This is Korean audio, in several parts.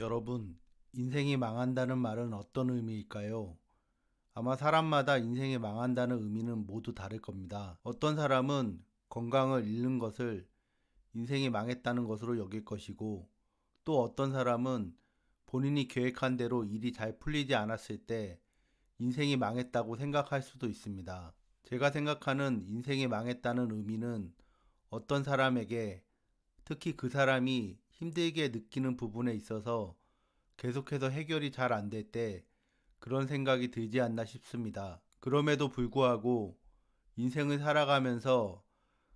여러분, 인생이 망한다는 말은 어떤 의미일까요? 아마 사람마다 인생이 망한다는 의미는 모두 다를 겁니다. 어떤 사람은 건강을 잃는 것을 인생이 망했다는 것으로 여길 것이고, 또 어떤 사람은 본인이 계획한 대로 일이 잘 풀리지 않았을 때 인생이 망했다고 생각할 수도 있습니다. 제가 생각하는 인생이 망했다는 의미는 어떤 사람에게 특히 그 사람이 힘들게 느끼는 부분에 있어서 계속해서 해결이 잘 안 될 때 그런 생각이 들지 않나 싶습니다. 그럼에도 불구하고 인생을 살아가면서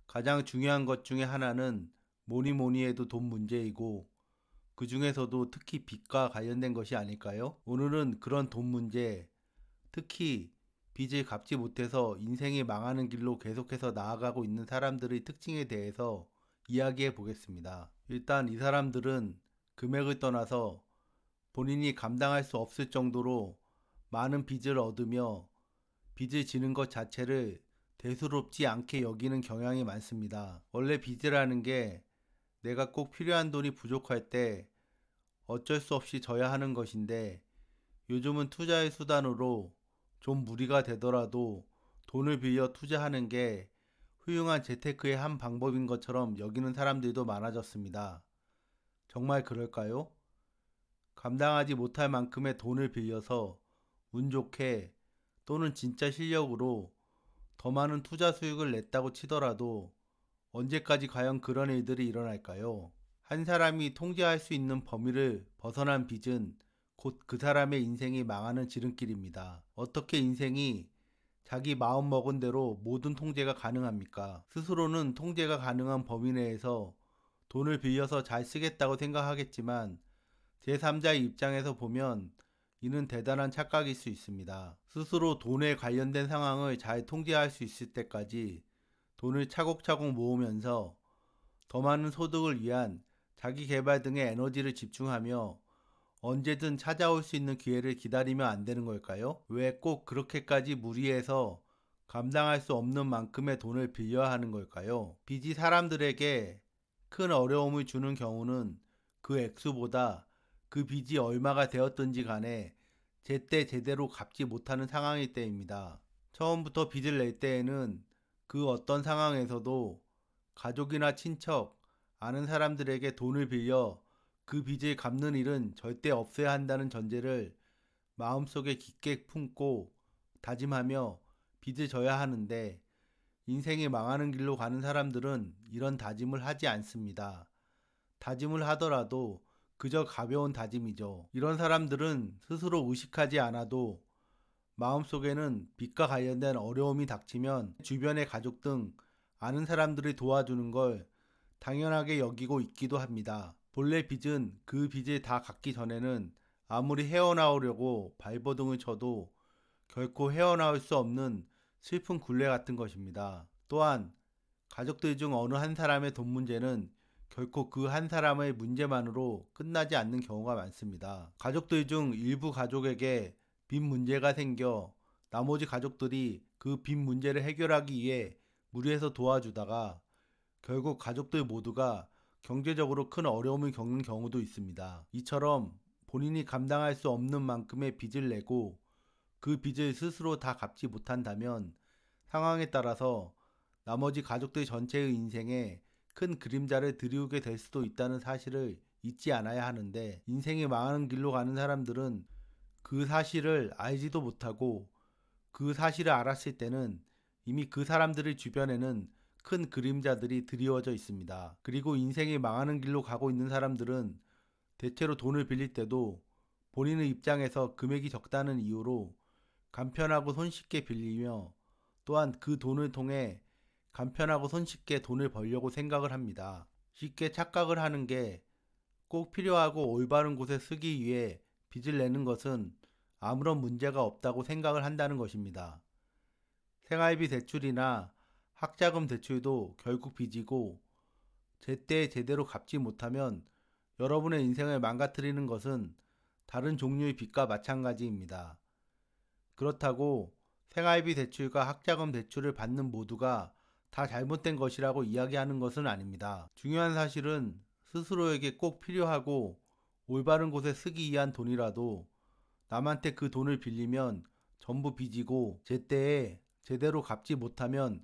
가장 중요한 것 중에 하나는 뭐니 뭐니 해도 돈 문제이고 그 중에서도 특히 빚과 관련된 것이 아닐까요? 오늘은 그런 돈 문제, 특히 빚을 갚지 못해서 인생이 망하는 길로 계속해서 나아가고 있는 사람들의 특징에 대해서 이야기해 보겠습니다. 일단 이 사람들은 금액을 떠나서 본인이 감당할 수 없을 정도로 많은 빚을 얻으며 빚을 지는 것 자체를 대수롭지 않게 여기는 경향이 많습니다. 원래 빚이라는 게 내가 꼭 필요한 돈이 부족할 때 어쩔 수 없이 져야 하는 것인데 요즘은 투자의 수단으로 좀 무리가 되더라도 돈을 빌려 투자하는 게 훌륭한 재테크의 한 방법인 것처럼 여기는 사람들도 많아졌습니다. 정말 그럴까요? 감당하지 못할 만큼의 돈을 빌려서 운 좋게 또는 진짜 실력으로 더 많은 투자 수익을 냈다고 치더라도 언제까지 과연 그런 일들이 일어날까요? 한 사람이 통제할 수 있는 범위를 벗어난 빚은 곧 그 사람의 인생이 망하는 지름길입니다. 어떻게 인생이 자기 마음 먹은 대로 모든 통제가 가능합니까? 스스로는 통제가 가능한 범위 내에서 돈을 빌려서 잘 쓰겠다고 생각하겠지만 제3자의 입장에서 보면 이는 대단한 착각일 수 있습니다. 스스로 돈에 관련된 상황을 잘 통제할 수 있을 때까지 돈을 차곡차곡 모으면서 더 많은 소득을 위한 자기 개발 등의 에너지를 집중하며 언제든 찾아올 수 있는 기회를 기다리면 안 되는 걸까요? 왜 꼭 그렇게까지 무리해서 감당할 수 없는 만큼의 돈을 빌려야 하는 걸까요? 빚이 사람들에게 큰 어려움을 주는 경우는 그 액수보다 그 빚이 얼마가 되었든지 간에 제때 제대로 갚지 못하는 상황일 때입니다. 처음부터 빚을 낼 때에는 그 어떤 상황에서도 가족이나 친척, 아는 사람들에게 돈을 빌려 그 빚을 갚는 일은 절대 없어야 한다는 전제를 마음속에 깊게 품고 다짐하며 빚을 져야 하는데 인생이 망하는 길로 가는 사람들은 이런 다짐을 하지 않습니다. 다짐을 하더라도 그저 가벼운 다짐이죠. 이런 사람들은 스스로 의식하지 않아도 마음속에는 빚과 관련된 어려움이 닥치면 주변의 가족 등 아는 사람들이 도와주는 걸 당연하게 여기고 있기도 합니다. 본래 빚은 그 빚을 다 갚기 전에는 아무리 헤어나오려고 발버둥을 쳐도 결코 헤어나올 수 없는 슬픈 굴레 같은 것입니다. 또한 가족들 중 어느 한 사람의 돈 문제는 결코 그 한 사람의 문제만으로 끝나지 않는 경우가 많습니다. 가족들 중 일부 가족에게 빚 문제가 생겨 나머지 가족들이 그 빚 문제를 해결하기 위해 무리해서 도와주다가 결국 가족들 모두가 경제적으로 큰 어려움을 겪는 경우도 있습니다. 이처럼 본인이 감당할 수 없는 만큼의 빚을 내고 그 빚을 스스로 다 갚지 못한다면 상황에 따라서 나머지 가족들 전체의 인생에 큰 그림자를 들이우게 될 수도 있다는 사실을 잊지 않아야 하는데 인생이 망하는 길로 가는 사람들은 그 사실을 알지도 못하고 그 사실을 알았을 때는 이미 그 사람들의 주변에는 큰 그림자들이 드리워져 있습니다. 그리고 인생이 망하는 길로 가고 있는 사람들은 대체로 돈을 빌릴 때도 본인의 입장에서 금액이 적다는 이유로 간편하고 손쉽게 빌리며 또한 그 돈을 통해 간편하고 손쉽게 돈을 벌려고 생각을 합니다. 쉽게 착각을 하는 게 꼭 필요하고 올바른 곳에 쓰기 위해 빚을 내는 것은 아무런 문제가 없다고 생각을 한다는 것입니다. 생활비 대출이나 학자금 대출도 결국 빚이고 제때 제대로 갚지 못하면 여러분의 인생을 망가뜨리는 것은 다른 종류의 빚과 마찬가지입니다. 그렇다고 생활비 대출과 학자금 대출을 받는 모두가 다 잘못된 것이라고 이야기하는 것은 아닙니다. 중요한 사실은 스스로에게 꼭 필요하고 올바른 곳에 쓰기 위한 돈이라도 남한테 그 돈을 빌리면 전부 빚이고 제때에 제대로 갚지 못하면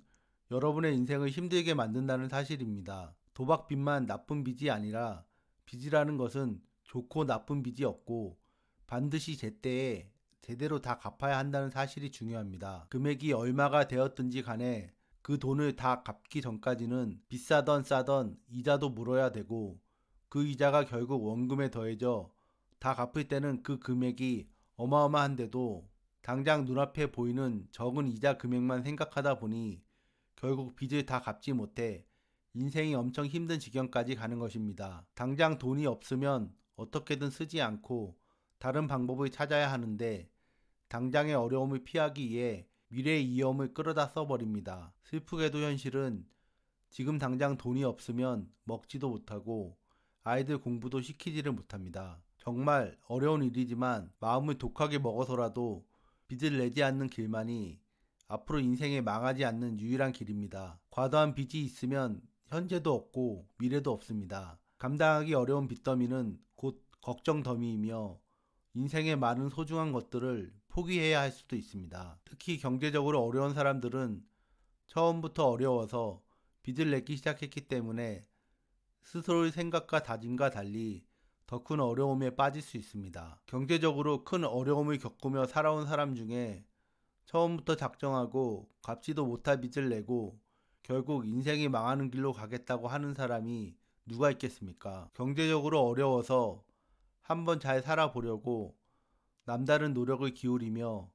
여러분의 인생을 힘들게 만든다는 사실입니다. 도박빚만 나쁜 빚이 아니라 빚이라는 것은 좋고 나쁜 빚이 없고 반드시 제때에 제대로 다 갚아야 한다는 사실이 중요합니다. 금액이 얼마가 되었든지 간에 그 돈을 다 갚기 전까지는 비싸던 싸던 이자도 물어야 되고 그 이자가 결국 원금에 더해져 다 갚을 때는 그 금액이 어마어마한데도 당장 눈앞에 보이는 적은 이자 금액만 생각하다 보니 결국 빚을 다 갚지 못해 인생이 엄청 힘든 지경까지 가는 것입니다. 당장 돈이 없으면 어떻게든 쓰지 않고 다른 방법을 찾아야 하는데 당장의 어려움을 피하기 위해 미래의 위험을 끌어다 써버립니다. 슬프게도 현실은 지금 당장 돈이 없으면 먹지도 못하고 아이들 공부도 시키지를 못합니다. 정말 어려운 일이지만 마음을 독하게 먹어서라도 빚을 내지 않는 길만이 앞으로 인생에 망하지 않는 유일한 길입니다. 과도한 빚이 있으면 현재도 없고 미래도 없습니다. 감당하기 어려운 빚더미는 곧 걱정 더미이며 인생의 많은 소중한 것들을 포기해야 할 수도 있습니다. 특히 경제적으로 어려운 사람들은 처음부터 어려워서 빚을 내기 시작했기 때문에 스스로의 생각과 다짐과 달리 더 큰 어려움에 빠질 수 있습니다. 경제적으로 큰 어려움을 겪으며 살아온 사람 중에 처음부터 작정하고 갚지도 못할 빚을 내고 결국 인생이 망하는 길로 가겠다고 하는 사람이 누가 있겠습니까? 경제적으로 어려워서 한번 잘 살아보려고 남다른 노력을 기울이며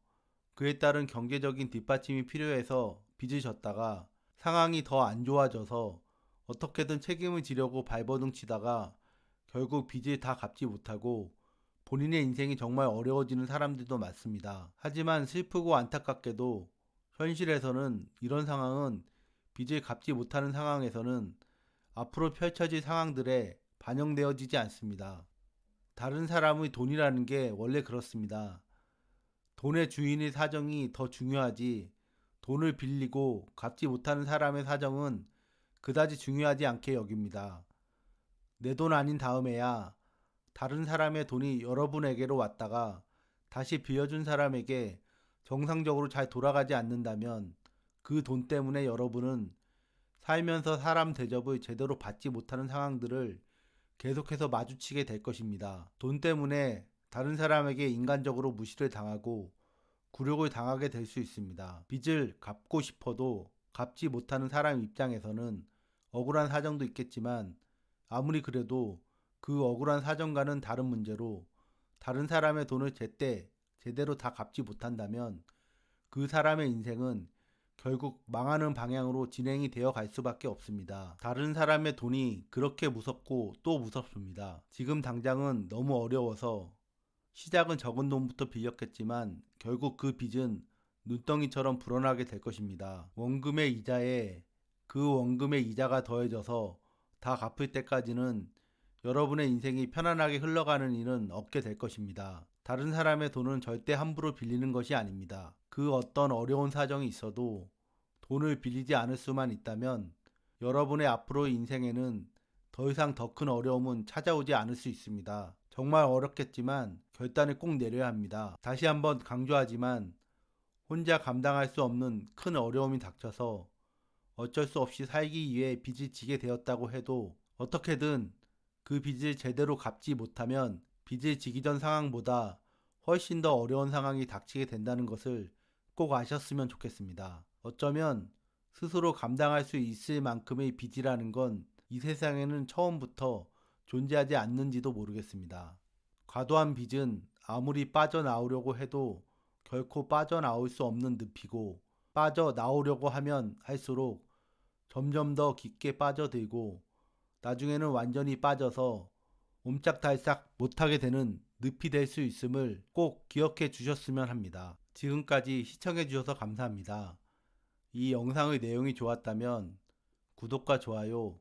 그에 따른 경제적인 뒷받침이 필요해서 빚을 졌다가 상황이 더 안 좋아져서 어떻게든 책임을 지려고 발버둥 치다가 결국 빚을 다 갚지 못하고 본인의 인생이 정말 어려워지는 사람들도 많습니다. 하지만 슬프고 안타깝게도 현실에서는 이런 상황은 빚을 갚지 못하는 상황에서는 앞으로 펼쳐질 상황들에 반영되어지지 않습니다. 다른 사람의 돈이라는 게 원래 그렇습니다. 돈의 주인의 사정이 더 중요하지 돈을 빌리고 갚지 못하는 사람의 사정은 그다지 중요하지 않게 여깁니다. 내 돈 아닌 다음에야 다른 사람의 돈이 여러분에게로 왔다가 다시 빌려준 사람에게 정상적으로 잘 돌아가지 않는다면 그 돈 때문에 여러분은 살면서 사람 대접을 제대로 받지 못하는 상황들을 계속해서 마주치게 될 것입니다. 돈 때문에 다른 사람에게 인간적으로 무시를 당하고 굴욕을 당하게 될 수 있습니다. 빚을 갚고 싶어도 갚지 못하는 사람 입장에서는 억울한 사정도 있겠지만 아무리 그래도 그 억울한 사정과는 다른 문제로 다른 사람의 돈을 제때 제대로 다 갚지 못한다면 그 사람의 인생은 결국 망하는 방향으로 진행이 되어 갈 수밖에 없습니다. 다른 사람의 돈이 그렇게 무섭고 또 무섭습니다. 지금 당장은 너무 어려워서 시작은 적은 돈부터 빌렸겠지만 결국 그 빚은 눈덩이처럼 불어나게 될 것입니다. 원금의 이자에 그 원금의 이자가 더해져서 다 갚을 때까지는 여러분의 인생이 편안하게 흘러가는 일은 없게 될 것입니다. 다른 사람의 돈은 절대 함부로 빌리는 것이 아닙니다. 그 어떤 어려운 사정이 있어도 돈을 빌리지 않을 수만 있다면 여러분의 앞으로의 인생에는 더 이상 더 큰 어려움은 찾아오지 않을 수 있습니다. 정말 어렵겠지만 결단을 꼭 내려야 합니다. 다시 한번 강조하지만 혼자 감당할 수 없는 큰 어려움이 닥쳐서 어쩔 수 없이 살기 위해 빚을 지게 되었다고 해도 어떻게든 그 빚을 제대로 갚지 못하면 빚을 지기 전 상황보다 훨씬 더 어려운 상황이 닥치게 된다는 것을 꼭 아셨으면 좋겠습니다. 어쩌면 스스로 감당할 수 있을 만큼의 빚이라는 건 이 세상에는 처음부터 존재하지 않는지도 모르겠습니다. 과도한 빚은 아무리 빠져나오려고 해도 결코 빠져나올 수 없는 늪이고 빠져나오려고 하면 할수록 점점 더 깊게 빠져들고 나중에는 완전히 빠져서 옴짝달싹 못하게 되는 늪이 될 수 있음을 꼭 기억해 주셨으면 합니다. 지금까지 시청해 주셔서 감사합니다. 이 영상의 내용이 좋았다면 구독과 좋아요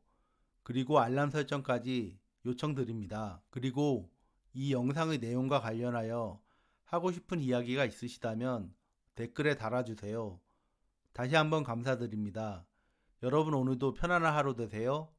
그리고 알람 설정까지 요청드립니다. 그리고 이 영상의 내용과 관련하여 하고 싶은 이야기가 있으시다면 댓글에 달아주세요. 다시 한번 감사드립니다. 여러분 오늘도 편안한 하루 되세요.